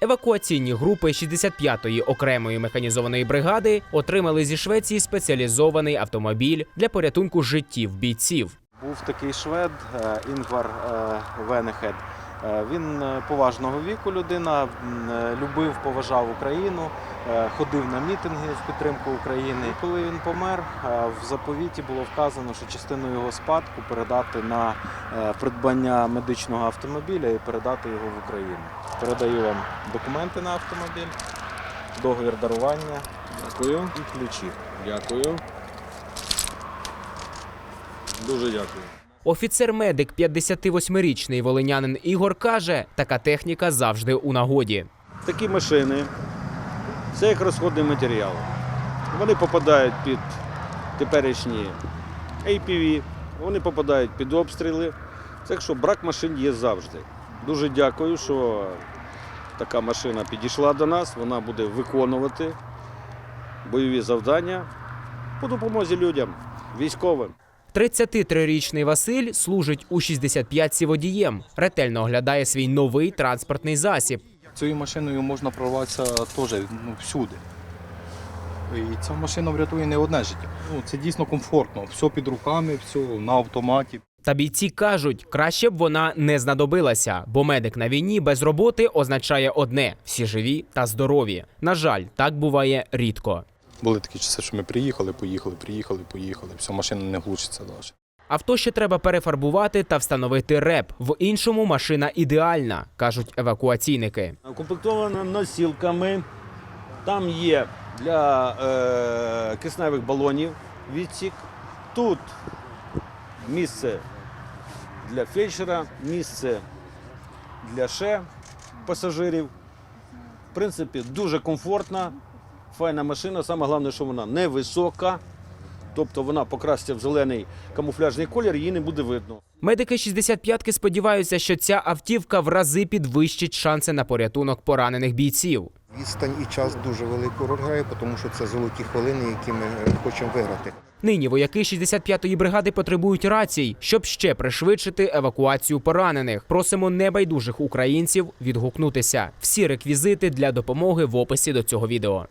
Евакуаційні групи 65-ї окремої механізованої бригади отримали зі Швеції спеціалізований автомобіль для порятунку життів бійців. Був такий швед е, Інгвар е, Венехед. Е, Він е, поважного віку людина, е, любив, поважав Україну, ходив на мітинги в підтримку України. Коли він помер, в заповіті було вказано, що частину його спадку передати на придбання медичного автомобіля і передати його в Україну. Передаю вам документи на автомобіль, договір дарування Дякую, і ключі. дякую. Дуже дякую. Офіцер-медик 58-річний волинянин Ігор каже, така техніка завжди у нагоді. Такі машини це як розходний матеріал. Вони попадають під теперішні APV, вони попадають під обстріли. Так що брак машин є завжди. Дуже дякую, що така машина підійшла до нас, вона буде виконувати бойові завдання по допомозі людям, військовим. 33-річний Василь служить у 65-ці водієм, ретельно оглядає свій новий транспортний засіб. Цією машиною можна прорватися теж ну, всюди. І ця машина врятує не одне життя. Ну, це дійсно комфортно. Все під руками, все на автоматі. Та бійці кажуть, краще б вона не знадобилася, бо медик на війні без роботи означає одне: всі живі та здорові. На жаль, так буває рідко. Були такі часи, що ми приїхали, поїхали, приїхали, поїхали. Все, машина не глушиться далі. Авто ще треба перефарбувати та встановити реп. В іншому машина ідеальна, кажуть евакуаційники. Укомплектована носілками. Там є для е, кисневих балонів відсік. Тут місце для фельдшера, місце для ще пасажирів. В принципі, дуже комфортна, файна машина. Саме головне, що вона невисока. Тобто вона покраситься в зелений камуфляжний колір, її не буде видно. Медики 65-ки сподіваються, що ця автівка в рази підвищить шанси на порятунок поранених бійців. Відстань і час дуже велику роль грає, тому що це золоті хвилини, які ми е, хочемо виграти. Нині вояки 65-ї бригади потребують рацій, щоб ще пришвидшити евакуацію поранених. Просимо небайдужих українців відгукнутися. Всі реквізити для допомоги в описі до цього відео.